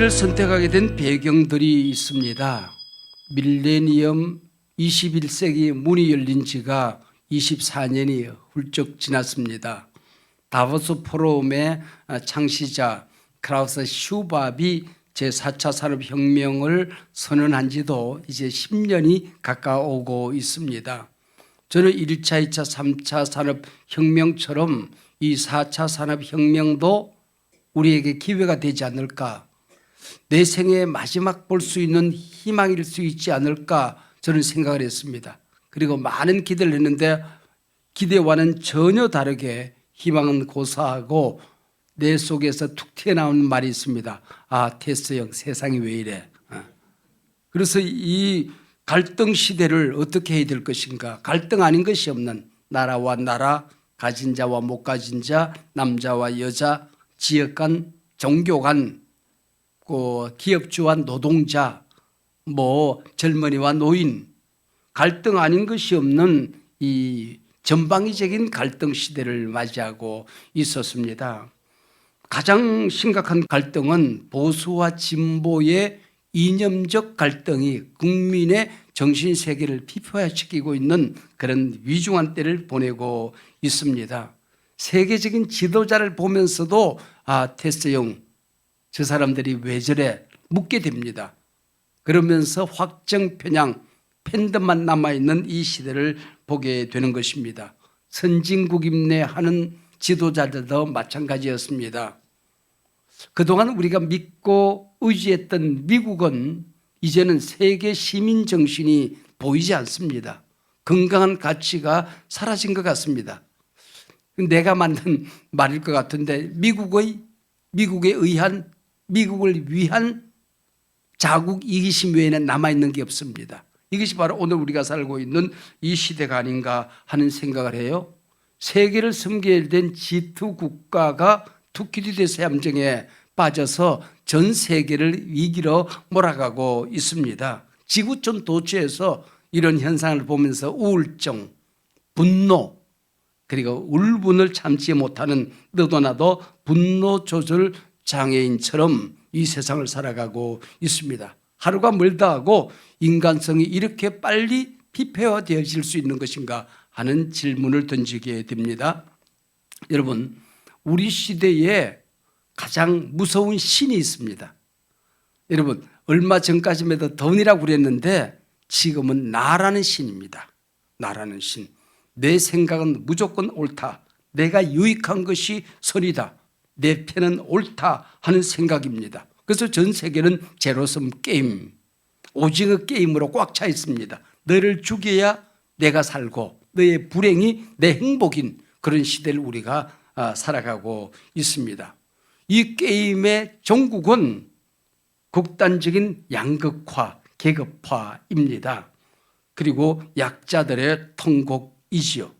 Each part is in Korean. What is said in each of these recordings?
주제를 선택하게 된 배경들이 있습니다. 밀레니엄 21세기 문이 열린 지가 24년이 훌쩍 지났습니다. 다보스 포럼의 창시자 크라우스 슈밥이 제4차 산업혁명을 선언한 지도 이제 10년이 가까워오고 있습니다. 저는 1차, 2차, 3차 산업혁명처럼 이 4차 산업혁명도 우리에게 기회가 되지 않을까. 내 생의 마지막 볼 수 있는 희망일 수 있지 않을까 저는 생각을 했습니다. 그리고 많은 기대를 했는데 기대와는 전혀 다르게 희망은 고사하고 내 속에서 툭 튀어나오는 말이 있습니다. 아, 테스 형, 세상이 왜 이래. 어. 그래서 이 갈등 시대를 어떻게 해야 될 것인가. 갈등 아닌 것이 없는 나라와 나라, 가진 자와 못 가진 자, 남자와 여자, 지역 간, 종교 간, 그 기업주와 노동자, 뭐 젊은이와 노인, 갈등 아닌 것이 없는 이 전방위적인 갈등 시대를 맞이하고 있었습니다. 가장 심각한 갈등은 보수와 진보의 이념적 갈등이 국민의 정신 세계를 피폐화시키고 있는 그런 위중한 때를 보내고 있습니다. 세계적인 지도자를 보면서도 아 테스형 저 사람들이 왜 저래 묻게 됩니다. 그러면서 확정 편향 팬덤만 남아 있는 이 시대를 보게 되는 것입니다. 선진국 임내 하는 지도자들도 마찬가지였습니다. 그동안 우리가 믿고 의지했던 미국은 이제는 세계 시민 정신이 보이지 않습니다. 건강한 가치가 사라진 것 같습니다. 내가 만든 말일 것 같은데 미국의 미국에 의한 미국을 위한 자국 이기심 외에는 남아 있는 게 없습니다. 이것이 바로 오늘 우리가 살고 있는 이 시대가 아닌가 하는 생각을 해요. 세계를 섬기게 된 G2 국가가 투키디데스 함정에 빠져서 전 세계를 위기로 몰아가고 있습니다. 지구촌 도처에서 이런 현상을 보면서 우울증, 분노, 그리고 울분을 참지 못하는 너도나도 분노 조절 장애인처럼 이 세상을 살아가고 있습니다. 하루가 멀다 하고 인간성이 이렇게 빨리 피폐화 되어질 수 있는 것인가 하는 질문을 던지게 됩니다. 여러분, 우리 시대에 가장 무서운 신이 있습니다. 여러분, 얼마 전까지만 해도 돈이라고 그랬는데 지금은 나라는 신입니다. 나라는 신. 내 생각은 무조건 옳다. 내가 유익한 것이 선이다. 내 편은 옳다 하는 생각입니다. 그래서 전 세계는 제로섬 게임, 오징어 게임으로 꽉 차 있습니다. 너를 죽여야 내가 살고 너의 불행이 내 행복인 그런 시대를 우리가 아, 살아가고 있습니다. 이 게임의 종국은 극단적인 양극화, 계급화입니다. 그리고 약자들의 통곡이지요.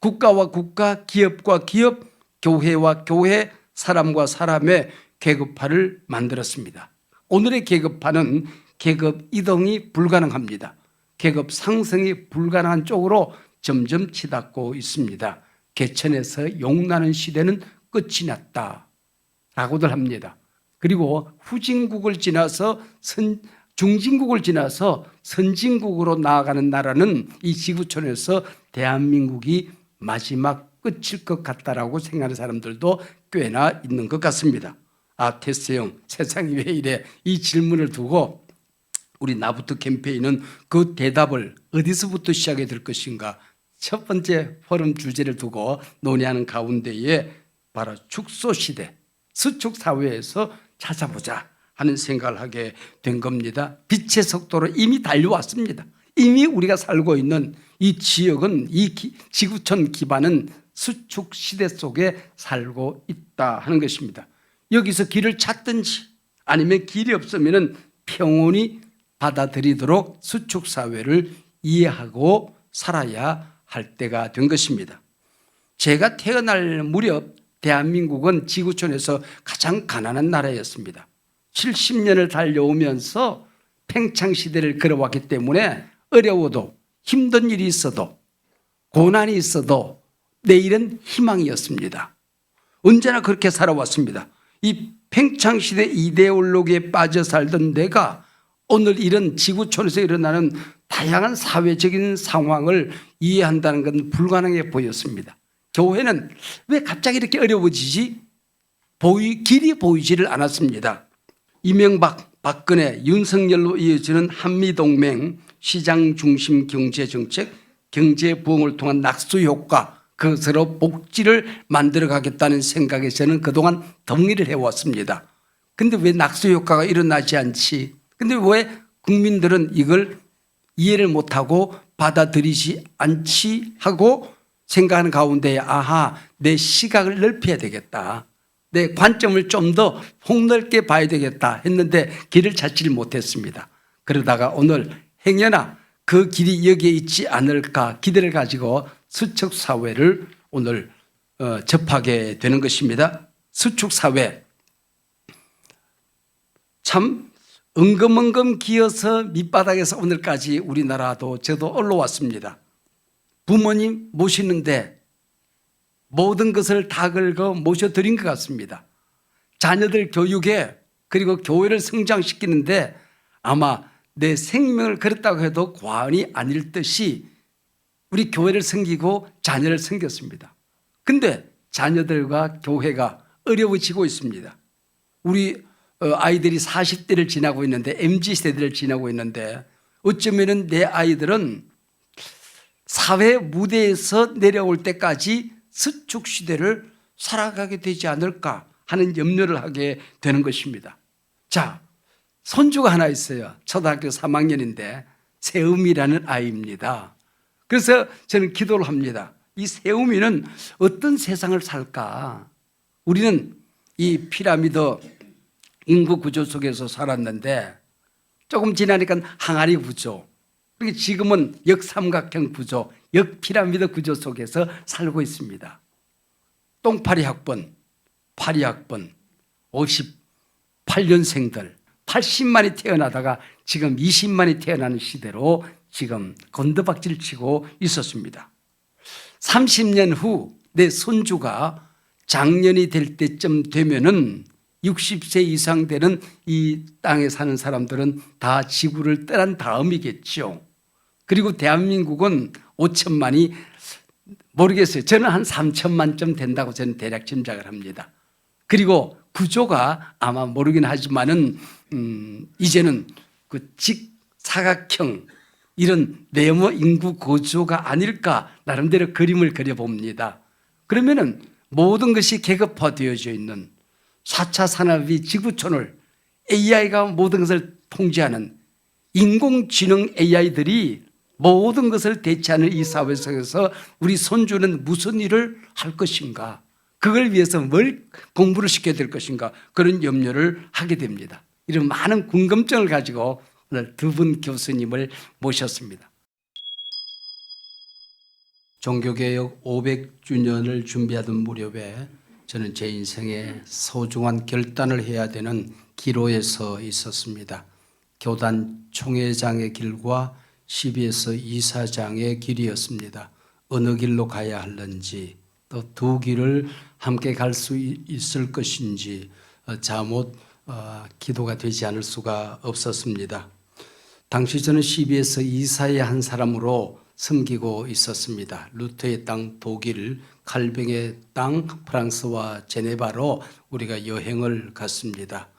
국가와 국가, 기업과 기업, 교회와 교회, 사람과 사람의 계급화를 만들었습니다. 오늘의 계급화는 계급 이동이 불가능합니다. 계급 상승이 불가능한 쪽으로 점점 치닫고 있습니다. 개천에서 용나는 시대는 끝이 났다. 라고들 합니다. 그리고 후진국을 지나서 선, 중진국을 지나서 선진국으로 나아가는 나라는 이 지구촌에서 대한민국이 마지막 끝일 것 같다라고 생각하는 사람들도 꽤나 있는 것 같습니다. 아, 테스 형, 세상이 왜 이래? 이 질문을 두고 우리 나부터 캠페인은 그 대답을 어디서부터 시작해야 될 것인가? 첫 번째 포럼 주제를 두고 논의하는 가운데에 바로 축소 시대, 수축 사회에서 찾아보자 하는 생각을 하게 된 겁니다. 빛의 속도로 이미 달려왔습니다. 이미 우리가 살고 있는 이 지역은 이 기, 지구촌 기반은 수축 시대 속에 살고 있다 하는 것입니다. 여기서 길을 찾든지 아니면 길이 없으면 평온히 받아들이도록 수축 사회를 이해하고 살아야 할 때가 된 것입니다. 제가 태어날 무렵 대한민국은 지구촌에서 가장 가난한 나라였습니다. 70년을 달려오면서 팽창 시대를 걸어왔기 때문에 어려워도 힘든 일이 있어도 고난이 있어도 내일은 희망이었습니다. 언제나 그렇게 살아왔습니다. 이 팽창시대 이데올로기에 빠져 살던 내가 오늘 이런 지구촌에서 일어나는 다양한 사회적인 상황을 이해한다는 건 불가능해 보였습니다. 교회는 왜 갑자기 이렇게 어려워지지? 보이, 길이 보이지를 않았습니다. 이명박, 박근혜, 윤석열로 이어지는 한미동맹, 시장 중심 경제 정책, 경제 부흥을 통한 낙수 효과, 그것으로 복지를 만들어 가겠다는 생각에 저는 그동안 동의를 해왔습니다. 근데 왜 낙수 효과가 일어나지 않지? 근데 왜 국민들은 이걸 이해를 못하고 받아들이지 않지 하고 생각하는 가운데 아하 내 시각을 넓혀야 되겠다. 내 관점을 좀 더 폭넓게 봐야 되겠다 했는데 길을 찾지를 못했습니다. 그러다가 오늘 행여나 그 길이 여기에 있지 않을까 기대를 가지고 수축 사회를 오늘 어, 접하게 되는 것입니다. 수축 사회 참 은금은금 기어서 밑바닥에서 오늘까지 우리나라도 저도 올라왔습니다. 부모님 모시는데 모든 것을 다 긁어 모셔드린 것 같습니다. 자녀들 교육에 그리고 교회를 성장시키는데 아마 내 생명을 걸었다고 해도 과언이 아닐 듯이 우리 교회를 섬기고 자녀를 섬겼습니다. 근데 자녀들과 교회가 어려워지고 있습니다. 우리 어, 아이들이 40대를 지나고 있는데 MZ 세대를 지나고 있는데 어쩌면은 내 아이들은 사회 무대에서 내려올 때까지 수축 시대를 살아가게 되지 않을까 하는 염려를 하게 되는 것입니다. 자, 손주가 하나 있어요. 초등학교 3학년인데 세음이라는 아이입니다. 그래서 저는 기도를 합니다. 이 세음이는 어떤 세상을 살까? 우리는 이 피라미드 인구 구조 속에서 살았는데 조금 지나니까 항아리 구조. 그리고 지금은 역삼각형 구조, 역피라미드 구조 속에서 살고 있습니다. 똥파리 학번, 파리 학번, 58년생들, 80만이 태어나다가 지금 20만이 태어나는 시대로 지금 건더박질 치고 있었습니다. 30년 후 내 손주가 장년이 될 때쯤 되면은 60세 이상 되는 이 땅에 사는 사람들은 다 지구를 떠난 다음이겠죠. 그리고 대한민국은 5천만이 모르겠어요. 저는 한 3천만쯤 된다고 저는 대략 짐작을 합니다. 그리고 구조가 아마 모르긴 하지만은 음, 이제는 그 직사각형 이런 네모 인구 구조가 아닐까 나름대로 그림을 그려봅니다. 그러면은 모든 것이 계급화되어져 있는 4차 산업이 지구촌을 AI가 모든 것을 통제하는 인공지능 AI들이 모든 것을 대체하는 이 사회 속에서 우리 손주는 무슨 일을 할 것인가? 그걸 위해서 뭘 공부를 시켜야 될 것인가? 그런 염려를 하게 됩니다. 이런 많은 궁금증을 가지고 오늘 두 분 교수님을 모셨습니다. 종교개혁 500주년을 준비하던 무렵에 저는 제 인생에 소중한 결단을 해야 되는 기로에 서 있었습니다. 교단 총회장의 길과 CBS 이사장의 길이었습니다. 어느 길로 가야 할는지 또 두 길을 함께 갈 수 있을 것인지 어, 잠못 어, 기도가 되지 않을 수가 없었습니다. 당시 저는 CBS 이사의 한 사람으로 섬기고 있었습니다. 루터의 땅 독일, 칼뱅의 땅 프랑스와 제네바로 우리가 여행을 갔습니다.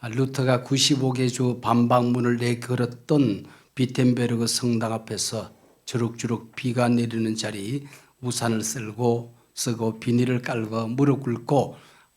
아, 루터가 95개 주 반박문을 내걸었던 비텐베르그 성당 앞에서 주룩주룩 비가 내리는 자리 우산을 쓸고 쓰고 비닐을 깔고 무릎 꿇고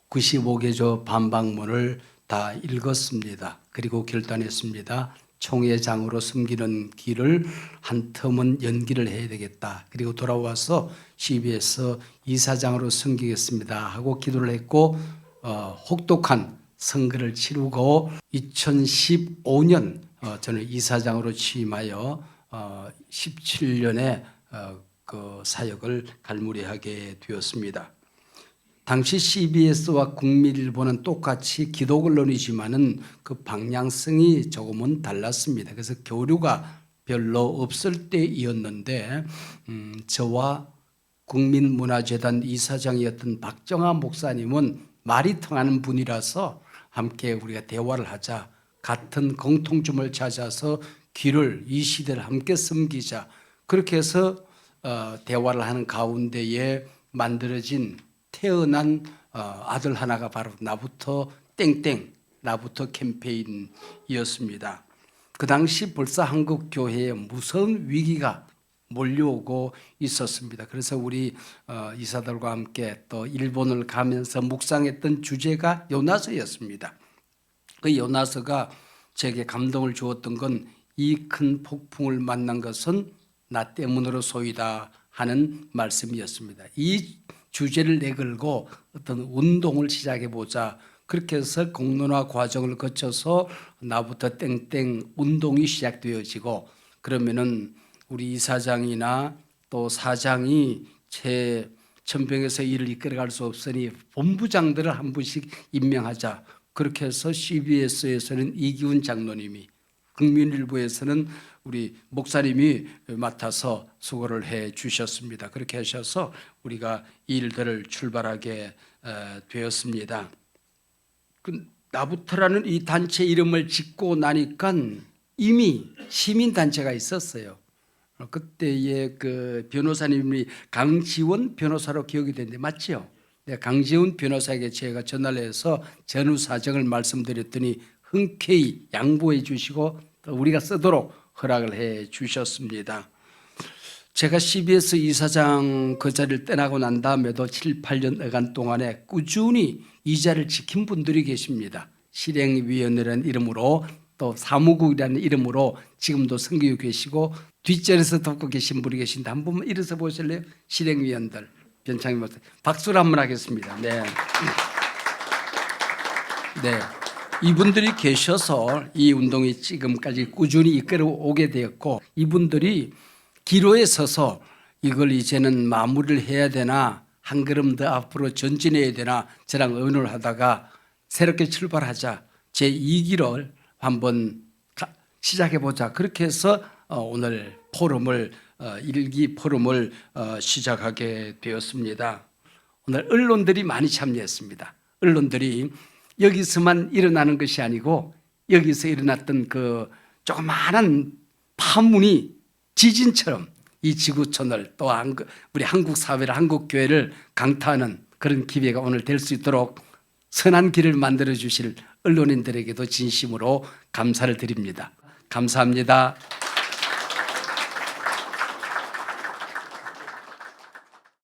95개 조 반박문을 다 읽었습니다. 그리고 결단했습니다. 총회장으로 섬기는 길을 한 텀은 연기를 해야 되겠다. 그리고 돌아와서 CBS 이사장으로 섬기겠습니다. 하고 기도를 했고 어, 혹독한 선거를 치르고 2015년 어, 저는 이사장으로 취임하여 어, 17년에 어, 그 사역을 갈무리하게 되었습니다. 당시 CBS와 국민일보는 똑같이 기독 언론이지만은 그 방향성이 조금은 달랐습니다. 그래서 교류가 별로 없을 때이었는데 음, 저와 국민문화재단 이사장이었던 박정아 목사님은 말이 통하는 분이라서 함께 우리가 대화를 하자. 같은 공통점을 찾아서 길을 이 시대를 함께 섬기자. 그렇게 해서 어, 대화를 하는 가운데에 만들어진 태어난 어, 아들 하나가 바로 나부터 땡땡 나부터 캠페인이었습니다. 그 당시 벌써 한국 교회에 무서운 위기가 몰려오고 있었습니다. 그래서 우리 어, 이사들과 함께 또 일본을 가면서 묵상했던 주제가 요나서였습니다. 그 요나서가 제게 감동을 주었던 건 이 큰 폭풍을 만난 것은 나 때문으로 소이다 하는 말씀이었습니다. 이 주제를 내걸고 어떤 운동을 시작해 보자. 그렇게 해서 공론화 과정을 거쳐서 나부터 땡땡 운동이 시작되어지고 그러면은 우리 이사장이나 또 사장이 제 천병에서 일을 이끌어갈 수 없으니 본부장들을 한 분씩 임명하자. 그렇게 해서 CBS에서는 이기훈 장로님이 국민일보에서는 우리 목사님이 맡아서 수고를 해 주셨습니다. 그렇게 하셔서 우리가 일들을 출발하게 어, 되었습니다. 그 나부터라는 이 단체 이름을 짓고 나니까 이미 시민 단체가 있었어요. 어, 그때의 그 변호사님이 강지원 변호사로 기억이 되는데 맞죠? 네, 강지원 변호사에게 제가 전화를 해서 전후 사정을 말씀드렸더니 흔쾌히 양보해 주시고 또 우리가 쓰도록 허락을 해 주셨습니다. 제가 CBS 이사장 그 자리를 떠나고 난 다음에도 7, 8년간 동안에 꾸준히 이 자리를 지킨 분들이 계십니다. 실행위원회라는 이름으로 또 사무국이라는 이름으로 지금도 섬기고 계시고 뒷자리에서 돕고 계신 분이 계신데 한 번만 일어서 보실래요? 실행위원들 변창희 박수를 한 번 하겠습니다. 네. 네. 이분들이 계셔서 이 운동이 지금까지 꾸준히 이끌어 오게 되었고 이분들이 기로에 서서 이걸 이제는 마무리를 해야 되나 한 걸음 더 앞으로 전진해야 되나 저랑 의논을 하다가 새롭게 출발하자 제 2기를 한번 시작해 보자 그렇게 해서 어, 오늘 포럼을 어, 일기 포럼을 어, 시작하게 되었습니다. 오늘 언론들이 많이 참여했습니다. 언론들이 여기서만 일어나는 것이 아니고 여기서 일어났던 그 조그마한 파문이 지진처럼 이 지구촌을 또 한국- 우리 한국 사회를 한국 교회를 강타하는 그런 기회가 오늘 될 수 있도록 선한 길을 만들어 주실 언론인들에게도 진심으로 감사를 드립니다. 감사합니다.